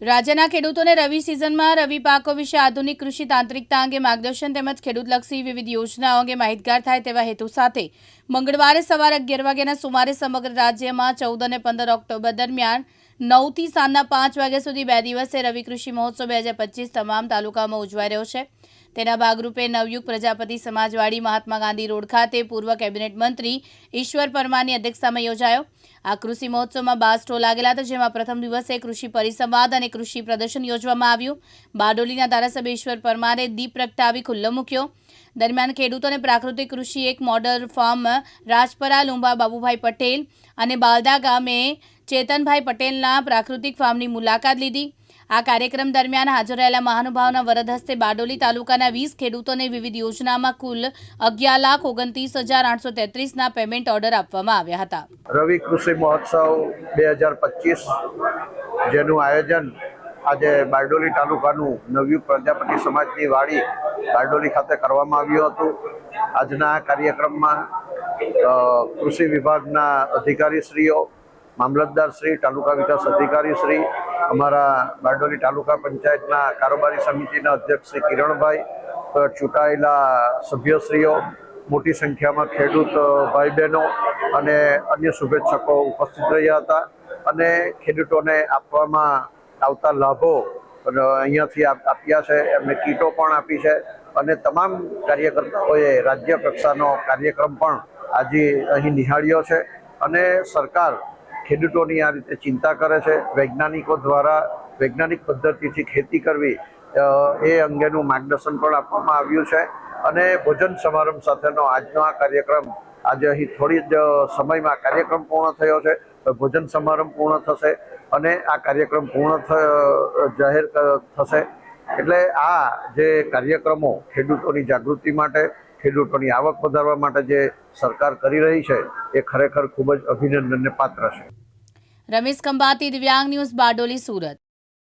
રાજ્યના ખેડૂતોને રવિ સિઝનમાં રવિ પાકો વિશે આધુનિક કૃષિ તાંત્રિકતા અંગે માર્ગદર્શન તેમજ ખેડૂતલક્ષી વિવિધ યોજનાઓ અંગે માહિતગાર થાય તેવા હેતુ સાથે મંગળવારે સવારે અગિયાર વાગ્યાના સુમારે સમગ્ર રાજ્યમાં ચૌદ અને પંદર ઓક્ટોબર દરમિયાન નવથી સાંજના પાંચ વાગ્યા સુધી બે દિવસે રવિ કૃષિ મહોત્સવ બે હજાર પચીસ તમામ તાલુકામાં ઉજવાઈ રહ્યો છે. તેના ભાગરૂપે નવયુગ પ્રજાપતિ સમાજવાડી મહાત્મા ગાંધી રોડ ખાતે પૂર્વ કેબિનેટ મંત્રી ઈશ્વર પરમારની અધ્યક્ષતામાં યોજાયો. આ કૃષિ મહોત્સવમાં બાર સ્ટોલ લાગેલા હતા, જેમાં પ્રથમ દિવસે કૃષિ પરિસંવાદ અને કૃષિ પ્રદર્શન યોજવામાં આવ્યું. બારડોલીના ધારાસભ્ય ઈશ્વર પરમારે દીપ પ્રગટાવી ખુલ્લો મૂક્યો. દરમિયાન ખેડૂતોને પ્રાકૃતિક કૃષિ એક મોડલ ફાર્મ રાજપરા લુંબા બાબુભાઈ પટેલ અને બાલદા ગામે ચેતનભાઈ પટેલના પ્રાકૃતિક ફાર્મની મુલાકાત લીધી. આ કાર્યક્રમ દરમિયાન હાજર રહેલા મહાનુભાવના વરદ હસ્તે બારડોલી તાલુકાના વીસ ખેડૂતોને વિવિધ યોજનામાં કુલ અગિયાર લાખ ઓગણત્રીસ હજાર આઠસો તેત્રીસના પેમેન્ટ ઓર્ડર આપવામાં આવ્યા હતા. રવિ કૃષિ મહોત્સવ બે હજાર પચીસ, જેનું આયોજન આજે બારડોલી તાલુકાનું નવયુગ પ્રજાપતિ સમાજની વાડી બારડોલી ખાતે કરવામાં આવ્યું હતું. આજના કાર્યક્રમમાં કૃષિ વિભાગના અધિકારીશ્રીઓ, મામલતદાર શ્રી, તાલુકા વિકાસ અધિકારી શ્રી, અમારા બારડોલી તાલુકા પંચાયતના કારોબારી સમિતિના અધ્યક્ષ શ્રી કિરણભાઈ ચૂંટાયેલા સભ્યશ્રીઓ, મોટી સંખ્યામાં ખેડૂત ભાઈ બહેનો અને અન્ય શુભેચ્છકો ઉપસ્થિત રહ્યા હતા અને ખેડૂતોને આપવામાં આવતા લાભો અહીંયાથી આપ- આપ્યા છે. એમને કીટો પણ આપી છે. અને તમામ કાર્યકર્તાઓએ રાજ્ય કક્ષાનો કાર્યક્રમ પણ આજે અહીં નિહાળ્યો છે. અને સરકાર ખેડૂતોની આ રીતે ચિંતા કરે છે. વૈજ્ઞાનિકો દ્વારા વૈજ્ઞાનિક પદ્ધતિથી ખેતી કરવી એ અંગેનું માર્ગદર્શન પણ આપવામાં આવ્યું છે. અને ભોજન સમારંભ સાથેનો આજનો આ કાર્યક્રમ આજે અહીં થોડી જ સમયમાં કાર્યક્રમ પૂર્ણ થયો છે. ભોજન સમારંભ પૂર્ણ થશે. અને આ કાર્યક્રમ પૂર્ણ જાહેર થશે. એટલે આ જે કાર્યક્રમો ખેડૂતોની જાગૃતિ માટે, ખેડૂતોની આવક વધારવા માટે જે સરકાર કરી રહી છે, એ ખરેખર ખૂબ જ અભિનંદનને પાત્ર છે. રમેશ ખંભાતી, દિવ્યાંગ ન્યૂઝ, બારડોલી, સુરત.